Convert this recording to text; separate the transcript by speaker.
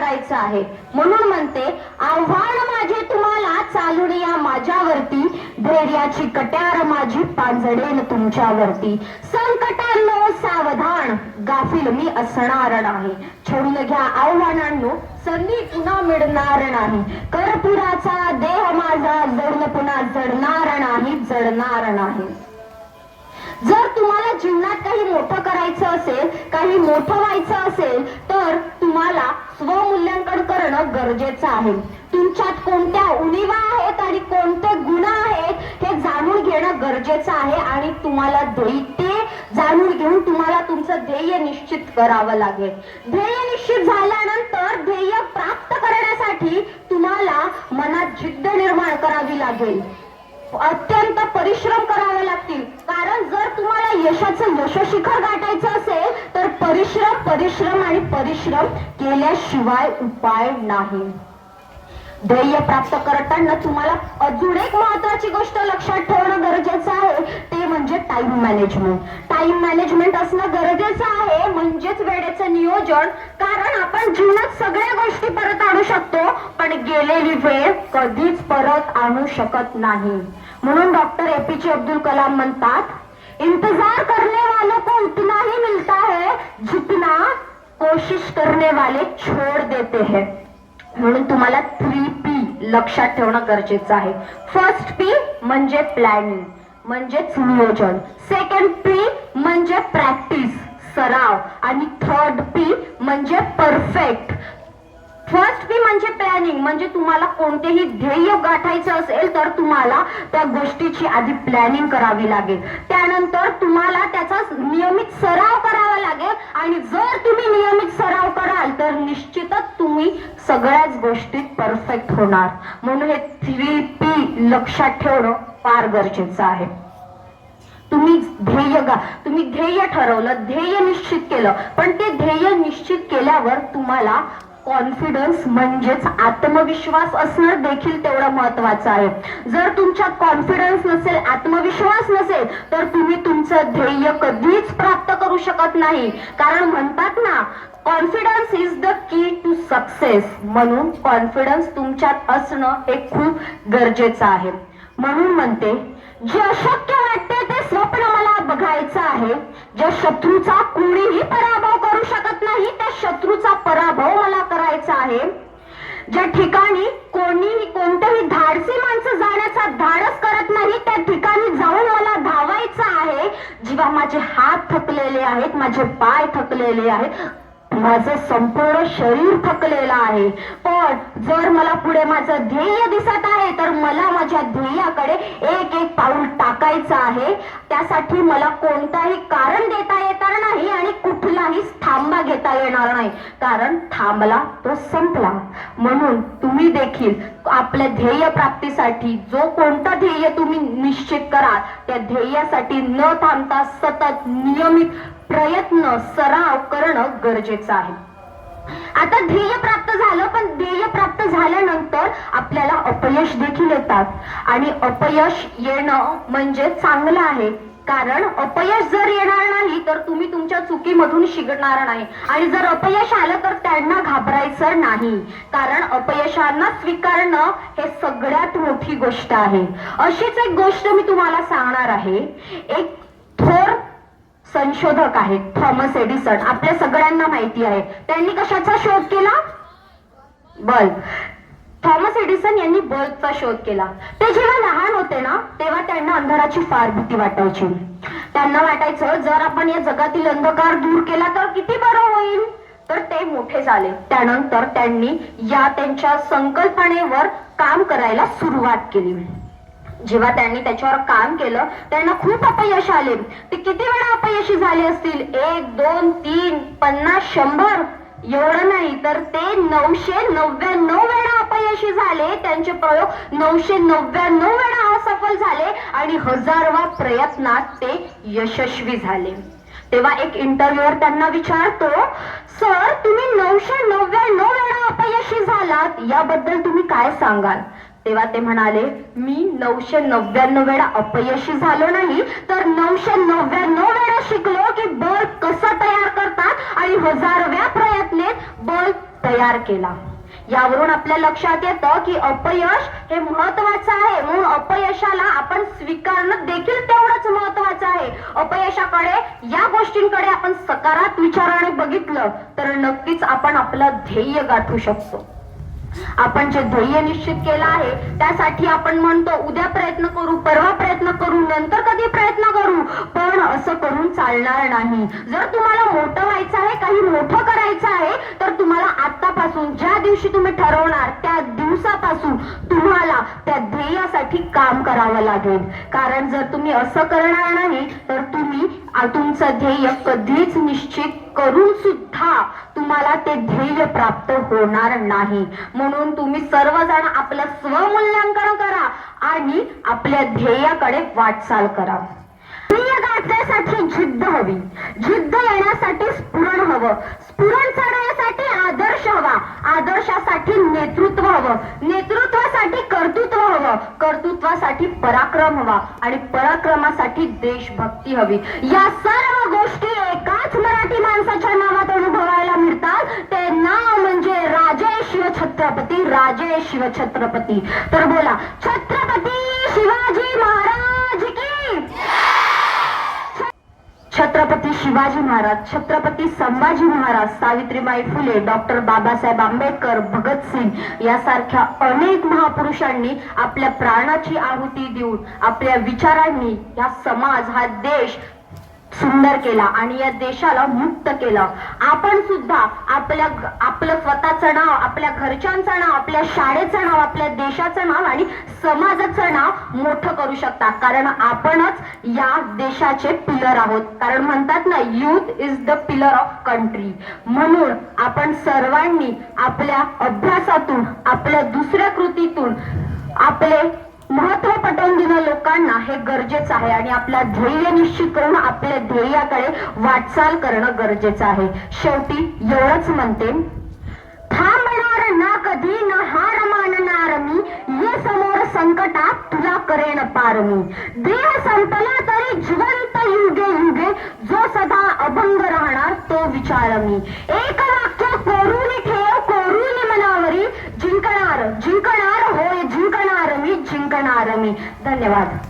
Speaker 1: करायचं आहे. म्हणून म्हणते आव्हान माझे तुम्हाला चालून या माझ्यावरती. धैर्याची कट्यार माझी पांजडेन तुमच्यावरती. संकटांनो सावधान. गाफील मी असणार नाही. छोडून घ्या आव्हानांनो संधी पुन्हा मिळणार नाही. कर्पुराचा देह माझा जडून पुन्हा जडणार नाही जडणार नाही. जर तुम्हाला जीवनात काही मोठं करायचं असेल काही मोठं व्हायचं असेल तर तुम्हाला स्व करणं गरजेचं आहे. तुमच्यात कोणत्या उणीवा आहेत आणि कोणते गुण आहेत हे जाणून घेणं गरजेचं आहे आणि तुम्हाला दैत्य जाणून घेऊन तुम्हाला तुमचं ध्येय निश्चित करावं लागेल. ध्येय निश्चित झाल्यानंतर ध्येय प्राप्त करण्यासाठी तुम्हाला मनात जिद्द निर्माण करावी लागेल. अत्यंत परिश्रम करावे लागतील. कारण जर तुम्हाला यशाचं यशशिखर गाठायचं असेल तर परिश्रम परिश्रम आणि परिश्रम केल्याशिवाय उपाय नाही. ध्येय प्राप्त करताना तुम्हाला अजून एक महत्वाची गोष्ट लक्षात ठेवणं गरजेचं आहे. ते म्हणजे टाइम मॅनेजमेंट टाइम मॅनेजमेंट असणं गरजेचं आहे म्हणजेच वेळेचं नियोजन. कारण आपण जीवनात सगळ्या गोष्टी परत आणू शकतो पण गेलेली वेळ कधीच परत आणू शकत नाही. म्हणून डॉक्टर एपीजे अब्दुल कलाम म्हणतात इंतजार करने वालों को उतना ही मिलता है जितना कोशिश करने वाले छोड़ देते हैं. म्हणून तुम्हाला थ्री पी लक्षात ठेवणं गरजेचं आहे. फर्स्ट पी म्हणजे प्लॅनिंग म्हणजेच नियोजन. सेकंड पी म्हणजे प्रॅक्टिस सराव. आणि थर्ड पी म्हणजे परफेक्ट फर्स्ट पी म्हणजे प्लॅनिंग म्हणजे तुम्हाला कोणतेही ध्येय गाठायचं असेल तर तुम्हाला त्या गोष्टीची आधी प्लॅनिंग करावी लागेल. त्यानंतर तुम्हाला त्याचा नियमित सराव करावा लागेल आणि जर तुम्ही नियमित सराव कराल तर निश्चितच तुम्ही सगळ्याच गोष्टीत परफेक्ट होणार. म्हणून हे थ्री पी लक्षात ठेवणं फार गरजेचं आहे. तुम्ही ध्येय गा तुम्ही ध्येय ठरवलं ध्येय निश्चित केलं पण ते ध्येय निश्चित केल्यावर तुम्हाला कॉन्फिडन्स म्हणजेच आत्मविश्वास असणं देखील तेवढं महत्वाचं आहे. जर तुमच्यात कॉन्फिडन्स नसेल आत्मविश्वास नसेल तर तुम्ही तुमचं ध्येय कधीच प्राप्त करू शकत नाही. कारण म्हणतात ना confidence is the key to success म्हणून कॉन्फिडन्स तुमच्यात असणं हे खूप गरजेचं आहे. म्हणून म्हणते जे अशक्य वाटते ते स्वप्न मला बघायचं आहे. ज्या शत्रूचा कोणीही पराभव नाही त्या शत्रूचा पराभव मला करायचा आहे. ज्या ठिकाणी कोणीही कोणतेही धाडसी माणसं जाण्याचा धाडस करत नाही त्या ठिकाणी जाऊन मला धावायचं आहे. जेव्हा माझे हात थकलेले आहेत माझे पाय थकलेले आहेत. माझं संपूर्ण शरीर थकलेलं आहे. पण जर मला पुढे माझं ध्येय दिसत आहे तर मला माझ्या ध्येयाकडे एक एक पाऊल टाकायचं आहे. त्यासाठी मला कोणताही कारण देता येणार नाही आणि कुठलाही थांबा घेता येणार नाही. कारण थांबला तो संपला. म्हणून तुम्ही देखील आपल्या ध्येय प्राप्तीसाठी जो कोणता ध्येय तुम्ही निश्चित करा त्या ध्येयासाठी न थांबता सतत नियमित प्रयत्न सराव करणं गरजेचं आहे. आता ध्येय प्राप्त झालं पण ध्येय प्राप्त झाल्यानंतर आपल्याला अपयश देखील येतात. आणि अपयश येणं म्हणजे चांगलं आहे. कारण अपयश जर येणार नाही तर तुम्ही तुमच्या चुकीमधून शिकणार नाही. आणि जर अपयश आलं तर त्यांना घाबरायचं नाही. कारण अपयशांना स्वीकारणं हे सगळ्यात मोठी गोष्ट आहे. अशीच एक गोष्ट मी तुम्हाला सांगणार आहे. एक थोर संशोधक आहेत थॉमस एडिसन. आपल्या सगळ्यांना माहिती आहे. त्यांनी कशाचा शोध केला? बल. थॉमस एडिसन यांनी बल्बचा शोध केला. ते जेव्हा लहान होते ना तेव्हा त्यांना अंधाराची फार भीती वाटायची. त्यांना वाटायचं जर आपण या जगातील अंधकार दूर केला तर किती बरं होईल? तर ते मोठे झाले. त्यानंतर त्यांनी या त्यांच्या संकल्पनेवर काम करायला सुरुवात केली. जेव्हा त्यांनी त्याच्यावर काम केलं त्यांना खूप अपयश आले. ते किती वेळा अपयशी झाले असतील? एक दोन तीन पन्नास शंभर. एवढं नाही तर ते नऊशे नव्याण्णव वेळा अपयशी झाले त्यांचे प्रयोग नऊशे नव्याण्णव वेळा असफल झाले आणि हजारवा प्रयत्नात ते यशस्वी झाले. तेव्हा एक इंटरव्ह्यूअर त्यांना विचारतो सर तुम्ही नऊशे नव्याण्णव वेळा अपयशी झालात याबद्दल तुम्ही काय सांगाल? तेव्हा ते म्हणाले मी नऊशे नव्याण्णव वेळा अपयशी झालो नाही तर नऊशे नव्याण्णव वेळा शिकलो की बल्ब कसं तयार करतात आणि हजारव्या प्रयत्नेत बल्ब तयार केला. यावरून आपल्या लक्षात येतं की अपयश हे महत्वाचं आहे. म्हणून अपयशाला आपण स्वीकारणं देखील तेवढंच महत्वाचं आहे. अपयशाकडे या गोष्टींकडे आपण सकारात विचाराने बघितलं तर नक्कीच आपण आपलं ध्येय गाठू शकतो. आपण जे ध्येय निश्चित केलं आहे त्यासाठी आपण म्हणतो उद्या प्रयत्न करू परवा प्रयत्न करू नंतर कधी प्रयत्न करू पण असं करून चालणार नाही. जर तुम्हाला मोठं व्हायचं आहे काही मोठं करायचं आहे तर तुम्हाला आतापासून ज्या दिवशी तुम्ही ठरवणार त्या दिवसापासून काम करावं लागेल. कारण जर तुम्ही असं करणार नाही तर तुम्ही तुमचं ध्येय कधीच निश्चित करून सुद्धा तुम्हाला ते ध्येय प्राप्त होणार नाही. म्हणून तुम्ही सर्वजण आपलं स्वमूल्यांकन करा आणि आपल्या ध्येयाकडे वाटचाल करा. ध्येय गाठण्यासाठी जिद्द हवी. जिद्द येण्यासाठी स्फुरण हवं. स्फुरण चढवण्यासाठी आदर्श हवा. आदर्शासाठी नेतृत्व हवं. नेतृत्व कर्तृत्वासाठी पराक्रम हवा आणि पराक्रमासाठी देशभक्ती हवी. या सर्व गोष्टी एकाच मराठी माणसाच्या नावात अनुभवायला मिळतात. ते नाव म्हणजे राजे शिवछत्रपती राजे शिवछत्रपती तर बोला छत्रपती शिवाजी महाराज की छत्रपती शिवाजी महाराज छत्रपती संभाजी महाराज सावित्रीबाई फुले डॉक्टर बाबासाहेब आंबेडकर भगतसिंग यासारख्या अनेक महापुरुषांनी आपल्या प्राणाची आहुती देऊन आपल्या विचारांनी हा समाज हा देश सुंदर केला आणि या देशाला मुक्त केलं. आपण सुद्धा आपल्या आपलं स्वतःचं नाव आपल्या घरच्यांचं नाव आपल्या शाळेचं नाव आपल्या देशाचं नाव आणि समाजाचं नाव मोठं करू शकता. कारण आपणच या देशाचे पिलर आहोत. कारण म्हणतात ना youth is the pillar of country म्हणून आपण सर्वांनी आपल्या अभ्यासातून आपल्या दुसऱ्या कृतीतून आपले महत्त्व पटवून देणं लोकांना हे गरजेचं आहे आणि आपला ध्येय निश्चित करून आपल्या ध्येयाकडे वाटचाल करणं गरजेचं आहे. शेवटी एवढंच म्हणते थांबणार ना कधी ना हार मानणार मी ये समोर संकटात तुला करेन पार मी. देह संपला तरी जिवंत युगे युगे जो सदा अभंग राहणार तो विचार मी. एक वाक्य कोरून ठेव कोरून मनावरी जिंकणार जिंकणार होय जिंकणार धन्यवाद.